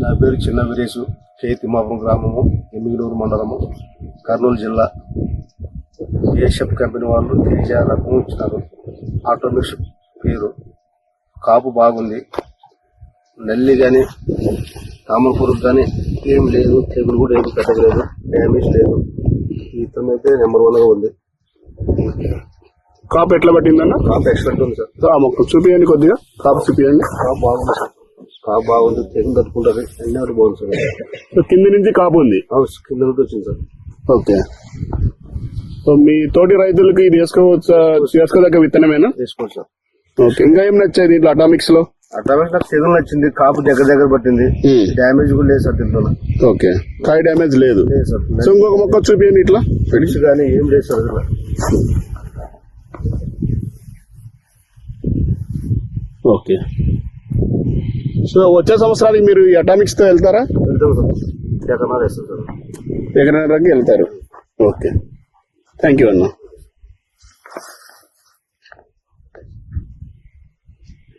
నా పేరు చిన్న వీరేశు కే తిమ్మాపురం గ్రామము ఎమ్మిగనూరు మండలము కర్నూలు జిల్లా. ఏషప్ కంపెనీ వాళ్ళు తేజ రకం ఇచ్చినారు ఆటోమిక్స్ పేరు కాపు బాగుంది. నల్లి కానీ తామర పురుగు కానీ ఏం లేదు తెగులు కూడా ఏమి పెద్దగా లేదు డ్యామేజ్ లేదు. ఇతరం అయితే నెంబర్ వన్గా ఉంది. కాపు ఎట్లా పట్టిందన్న? కాపు ఎక్సలెంట్ ఉంది సార్. చూపియండి కొద్దిగా. కాపు చూపియండి. కాపు బాగుంది సార్. బాగుంది తెగులు తట్టుకుంటుంది అన్ని ఒకటి బాగుంది సార్? సో కింది నుంచి కాపు ఉంది. కింద నుండి వచ్చింది సార్. ఓకే. సో మీ తోటి రైతులకి ఇది వేసుకోవచ్చు వేసుకోదగ్గ విత్తనమేనా? వేసుకోండి సార్. ఓకే. ఇంకా ఏం నచ్చాయి దీంట్లో అటామిక్స్లో అడ్వాన్స్ నాకు తెగులు నచ్చింది. కాపు దగ్గర దగ్గర పట్టింది. డ్యామేజ్ కూడా లేదు సార్ దీంట్లో. ఓకే. కాయ డ్యామేజ్ లేదు. సో ఇంకొక మొక్క చూపియండి ఇట్లా. పిడిచి కానీ ఏం లేదు సార్ ఓకే. సో వచ్చే సంవత్సరానికి మీరు అటామిక్స్తో వెళ్తారా? ఎకరానికి వెళ్తారు. ఓకే. థ్యాంక్ యూ అన్న.